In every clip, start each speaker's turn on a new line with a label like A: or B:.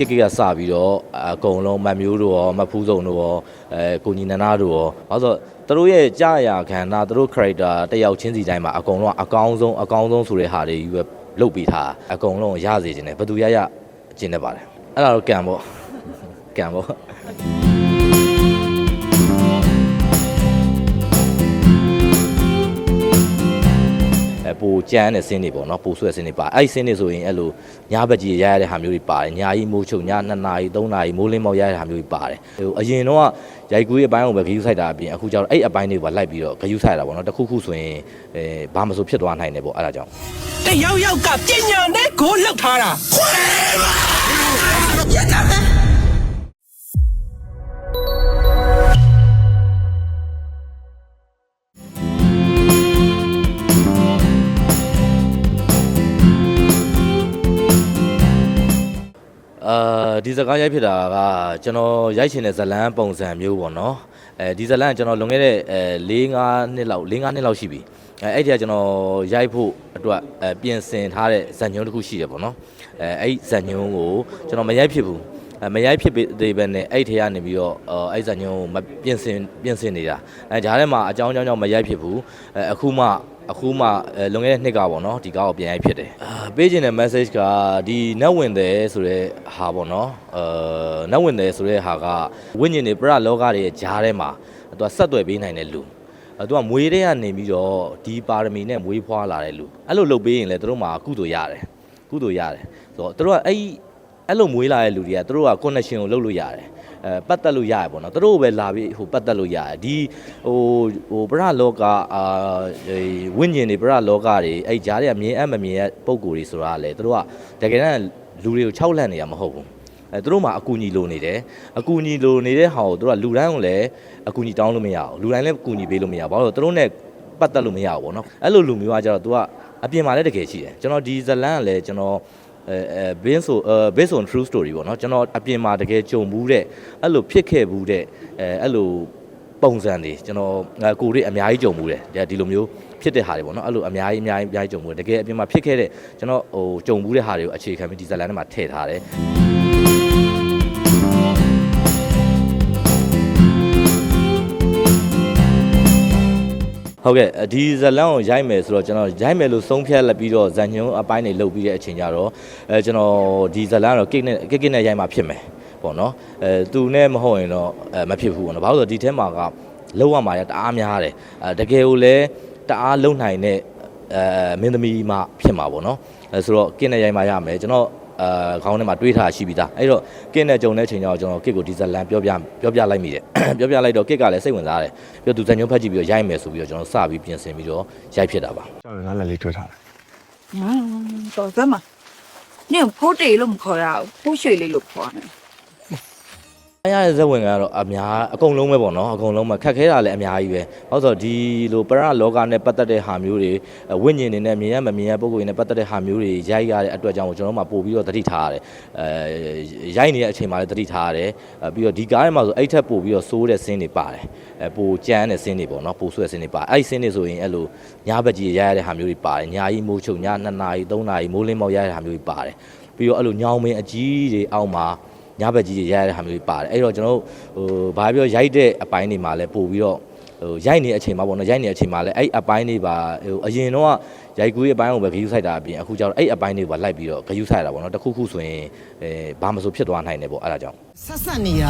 A: ကိကိကစပြီးတော့အကုန်လုံးမတ်မျိုးတို့ရောမတ်ဖူးစုံတို့ရောအဲကိုညီနန္ဒတို့ရောဘာလို့ဆိုတော့သူတို့ရဲ့ကြာရာခန္ဓာသူတို့ character တစ်ယောက်ချင်းစီတိုင်းမှာအကုန်လုံးကအကောင်းဆုံးအကောင်းဆုံးဆိုတဲ့ဟာတွေယူပဲလုတ်ပေးထားအကုန်လုံးရစေခြင်းနဲ့ဘယ်သူရရကျင်းနေပါတယ်အဲ့ဒါတော့ကံပေါ့ကံပေါ့ အဲပိုကြမ်းတဲ့ဆင်းတွေပေါ့နော်ပိုဆွဲဆင်းတွေပါအဲ့ဒီဆင်းတွေဆိုရင်အဲ့လိုညာဘက်ကြီးရရတဲ့ဟာမျိုးတွေပါတယ်ညာကြီးမိုးချုပ်ညာ2နာရီ3နာရီမိုးလင်းမောက်ရရတဲ့ဟာမျိုးတွေပါတယ်ဟိုအရင်တော့ရိုက်ကူးရဲ့အပိုင်းကိုပဲဂယူးဆိုင်တာအပြင်အခုကျတော့အဲ့အပိုင်းတွေပါလိုက်ပြီးတော့ဂယူးဆိုင်တာပေါ့နော်တစ်ခုခုဆိုရင်အဲဘာမဆိုဖြစ်သွားနိုင်တယ်ပေါ့အဲ့ဒါကြောင့်
B: တယောက်ယောက်ကပညာနဲ့ကိုလှုပ်ထားတာ
A: အာ ဒီစကားရိုက်ဖြစ်တာကကျွန်တော်ရိုက်ချင်တဲ့ဇလန်းပုံစံမျိုးပေါ့နော်အဲဒီဇလန်းကကျွန်တော်လွန်ခဲ့တဲ့အဲ၄၅နှစ်လောက်၄၅နှစ်လောက်ရှိပြီအဲအဲ့ဒီကကျွန်တော်ရိုက်ဖို့အတွက်အဲပြင်ဆင်ထားတဲ့ဇာတ်ညွှန်းတစ်ခုရှိတယ်ပေါ့နော်အဲအဲ့ဒီဇာတ်ညွှန်းကိုကျွန်တော်မရိုက်ဖြစ်ဘူးအဲမရိုက်ဖြစ်သေးပဲနဲ့အဲ့ထဲကနေပြီးတော့အော်အဲ့ဇာတ်ညွှန်းကိုမပြင်ဆင်ပြင်ဆင်နေတာအဲဂျားထဲမှာအကြောင်းအကြောင်းကြောင့်မရိုက်ဖြစ်ဘူးအဲအခုမှ အခုမှအဲလွန်ခဲ့တဲ့နှစ်ကပေါ့နော်ဒီကားကိုပြန်ရိုက်ဖြစ်တယ်အာပေးခြင်းတဲ့ message ကဒီနတ်ဝင်တယ်ဆိုတဲ့ဟာပေါ့နော်အဲနတ်ဝင်တယ်ဆိုတဲ့ဟာကဝိညာဉ်တွေပရလောကတွေရဲ့ဂျားထဲမှာသူကဆက်သွယ်ပေးနိုင်တဲ့လူအဲသူကမွေးတဲ့ကနေပြီးတော့ဒီပါရမီနဲ့မွေးဖွားလာတဲ့လူအဲ့လိုလုပ်ပေးရင်လည်းသူတို့မှာကုသိုလ်ရတယ်ကုသိုလ်ရတယ်ဆိုတော့သူတို့ကအဲ့ဒီအဲ့လိုမွေးလာတဲ့လူတွေကသူတို့က connection ကိုလုပ်လို့ရတယ်အဲ ပတ်သက်လို့ရတယ်ပေါ့နော်သူတို့ကိုပဲလာပြီးဟိုပတ်သက်လို့ရတယ်ဒီဟိုဟိုပရလောကအာဝိညာဉ်တွေပရလောကတွေအဲ့ကြားတွေကမြင်အပ်မမြင်ရပုံကိုယ်တွေဆိုတာလေသူတို့ကတကယ်တမ်းလူတွေကိုခြောက်လန့်နေရမဟုတ်ဘူးအဲသူတို့မှာအကူအညီလိုနေတယ်အကူအညီလိုနေတဲ့ဟာကိုသူတို့ကလူတိုင်းကိုလည်းအကူအညီတောင်းလို့မရဘူးလူတိုင်းလည်းအကူအညီပေးလို့မရဘူးဘာလို့လဲသူတို့နဲ့ပတ်သက်လို့မရဘူးပေါ့နော်အဲ့လိုလူမျိုးကကြတော့ तू ကအပြင်မှာလည်းတကယ်ရှိတယ်ကျွန်တော်ဒီဇလန်ကလည်းကျွန်တော် အဲအဲ based on အဲ based on true story ပေါ့နော်ကျွန်တော်အပြင်မှာတကယ်ကြုံဘူးတဲ့အဲ့လိုဖြစ်ခဲ့ဘူးတဲ့အဲအဲ့လိုပုံစံတွေကျွန်တော်အဲကိုရီအများကြီးကြုံဘူးတဲ့ဒီလိုမျိုးဖြစ်တဲ့ဟာတွေပေါ့နော်အဲ့လိုအများကြီးအများကြီးအများကြီးကြုံဘူးတကယ်အပြင်မှာဖြစ်ခဲ့တဲ့ကျွန်တော်ဟိုကြုံဘူးတဲ့ဟာတွေကိုအခြေခံပြီးဒီဇလန်ထဲမှာထည့်ထားတယ် ဟုတ်ကဲ့ဒီဇလန်ကိုရိုက်မယ်ဆိုတော့ကျွန်တော်ရိုက်မယ်လို့ဆုံးဖြတ်လက်ပြီးတော့ဇန်ညုံအပိုင်းတွေလုပ်ပြီးတဲ့အချိန်ကျတော့အဲကျွန်တော်ဒီဇလန်ကတော့ကိတ်နဲ့ကိတ်ကိတ်နဲ့ရိုက်မှဖြစ်မယ်ပေါ့နော်အဲသူနဲ့မဟုတ်ရင်တော့အဲမဖြစ်ဘူးပေါ့နော်ဘာလို့လဲဆိုတော့ဒီထဲမှာကလောက်ရမှာရတအားများတယ်အဲတကယ်ကိုလည်းတအားလုံနိုင်တဲ့အဲမင်းသမီးမှဖြစ်မှာပေါ့နော်အဲဆိုတော့ကိတ်နဲ့ရိုက်မှရမယ်ကျွန်တော် အာခေါင်းထဲမှာတွေးထားရှိပြီးသားအဲ့တော့ကစ်နဲ့ဂျုံတဲ့အချိန်ကျတော့ကျွန်တော်ကစ်ကိုဒီဇလန်ပြောပြပြောပြလိုက်မိတယ်ပြောပြလိုက်တော့ကစ်ကလည်းစိတ်ဝင်စားတယ်ပြီးတော့သူဇန်ညုံဖက်ကြည့်ပြီးတော့ရိုက်မယ်ဆိုပြီးတော့ကျွန်တော်စပြီးပြင်ဆင်ပြီးတော့ရိုက်ဖြစ်တာပါ
C: ကျွန်တော်ငါလည်းလေးထွက်ထားတယ်
D: ဟမ်တော်စမ်းမနင်ဖိုးတေလို့မခေါ်ရဘူးဖိုးရွှေလေး
A: လို့ခေါ်တယ် ရတဲ့ဇက်ဝင်ကတော့အများအကုန်လုံးပဲပေါ့နော်အကုန်လုံးပဲခက်ခဲတာလည်းအများကြီးပဲ။ဘာလို့ဆိုတော့ဒီလိုပရလောကနဲ့ပတ်သက်တဲ့ဟာမျိုးတွေအဝိညာဉ်တွေနဲ့မြင်ရမမြင်ရပုံကိုယ်တွေနဲ့ပတ်သက်တဲ့ဟာမျိုးတွေရိုက်ရတဲ့အတွက်ကြောင့်မို့ကျွန်တော်တို့မှပို့ပြီးတော့သတိထားရတယ်။အဲရိုက်နေတဲ့အချိန်မှာလည်းသတိထားရတယ်။အဲပြီးတော့ဒီကားထဲမှာဆိုအဲ့ထက်ပို့ပြီးတော့စိုးတဲ့ဆင်းတွေပါတယ်။အဲပိုကြမ်းတဲ့ဆင်းတွေပေါ့နော်ပိုဆွဲဆင်းတွေပါ။အဲ့ဒီဆင်းတွေဆိုရင်အဲ့လိုညာဘက်ကြီးရိုက်ရတဲ့ဟာမျိုးတွေပါတယ်။ညာကြီးမိုးချုပ်ညာ2နာရီ3နာရီမိုးလင်းမောက်ရတဲ့ဟာမျိုးတွေပါတယ်။ပြီးတော့အဲ့လိုညောင်မင်းအကြီးတွေအောက်မှာ ညဘက်ကြီးတွေရိုက်ရတဲ့ဟာမျိုးတွေပါတယ်အဲ့တော့ကျွန်တော်တို့ဟိုဘာပြောရိုက်တဲ့အပိုင်းတွေမှာလည်းပို့ပြီးတော့ဟိုရိုက်နေတဲ့အချိန်မှာပေါ့နော်ရိုက်နေတဲ့အချိန်မှာလည်းအဲ့အပိုင်းတွေပါဟိုအရင်တော့ရိုက်ကူးရဲ့အပိုင်းကိုပဲဂယူးဆိုင်တာအပြင်အခုကျတော့အဲ့အပိုင်းတွေပါလိုက်ပြီးတော့ဂယူးဆိုင်တာပေါ့နော်တစ်ခုခုဆိုရင်အဲဘာမဆိုဖြစ်သွားနိုင်တယ်ပေါ့အဲ့ဒါကြောင့်
B: ဆက်ဆက်နေရ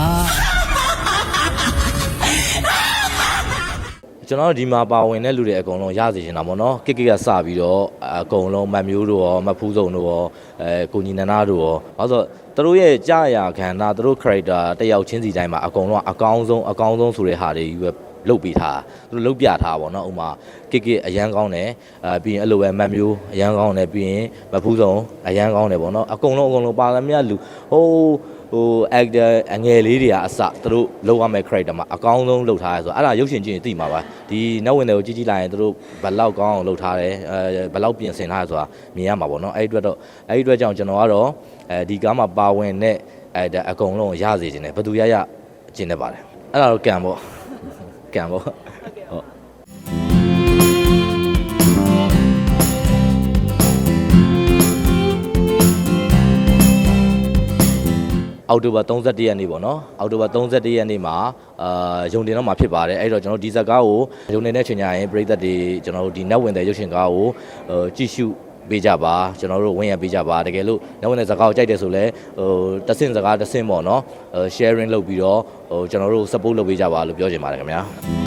A: ကျွန်တော်တို့ဒီမှာပါဝင်တဲ့လူတွေအကုန်လုံးရစေချင်တာပေါ့နော်ကိကိကစပြီးတော့အကုန်လုံးမတ်မျိုးတို့ရောမတ်ဖူးစုံတို့ရောအဲကိုညီနန္ဒတို့ရောဘာလို့ဆိုတော့သူတို့ရဲ့ကြာရာခန္ဓာသူတို့ character တစ်ယောက်ချင်းစီတိုင်းမှာအကုန်လုံးအကောင်းဆုံးအကောင်းဆုံးဆိုတဲ့ဟာတွေယူပဲလုတ်ပေးထားသူတို့လုတ်ပြထားပါတော့ဥမာကိကိအရန်ကောင်းတယ်အဲပြီးရင်အဲ့လိုပဲမတ်မျိုးအရန်ကောင်းတယ်ပြီးရင်မဖူးစုံအရန်ကောင်းတယ်ပေါ့နော်အကုန်လုံးအကုန်လုံးပါသမျှလူဟိုး ဟို actor အငယ်လေးတွေကအစသူတို့လောက်ရမယ့် character မှာအကောင်းဆုံးလုပ်ထားရဲဆိုတော့အဲ့ဒါရုပ်ရှင်ကြည့်ရင်သိမှာပါဒီနောက်ဝင်တွေကိုကြည့်ကြည့်လိုက်ရင်သူတို့ဘယ်လောက်ကောင်းအောင်လုပ်ထားတယ်အဲဘယ်လောက်ပြင်ဆင်ထားရဲဆိုတာမြင်ရမှာပေါ့နော်အဲ့ဒီအတွက်တော့အဲ့ဒီအတွက်ကြောင့်ကျွန်တော်ကတော့အဲဒီကားမှာပါဝင်တဲ့အဲဒါအကုန်လုံးကိုရစေခြင်းတယ်ဘယ်သူရရကျင်နေပါတယ်အဲ့ဒါတော့ကံပေါ့ကံပေါ့ အောက်တိုဘာ31ရက်နေ့ပေါ့နော်အောက်တိုဘာ31ရက်နေ့မှာအာယုံတင်တော့မှာဖြစ်ပါတယ်အဲ့တော့ကျွန်တော်ဒီဇက်ကားကိုယုံတင်တဲ့အချိန်ညရင်ပြည်သက်တွေကျွန်တော်တို့ဒီနက်ဝင်တဲ့ရုပ်ရှင်ကားကိုဟိုကြည့်ရှုပေးကြပါကျွန်တော်တို့ဝင်ရပေးကြပါတကယ်လို့နက်ဝင်တဲ့ဇာတ်ကားကိုကြိုက်တယ်ဆိုလဲဟိုတဆင့်စကားတဆင့်ပေါ့နော်ဟို sharing လုပ်ပြီးတော့ဟိုကျွန်တော်တို့ support လုပ်ပေးကြပါလို့ပြောချင်ပါတယ်ခင်ဗျာ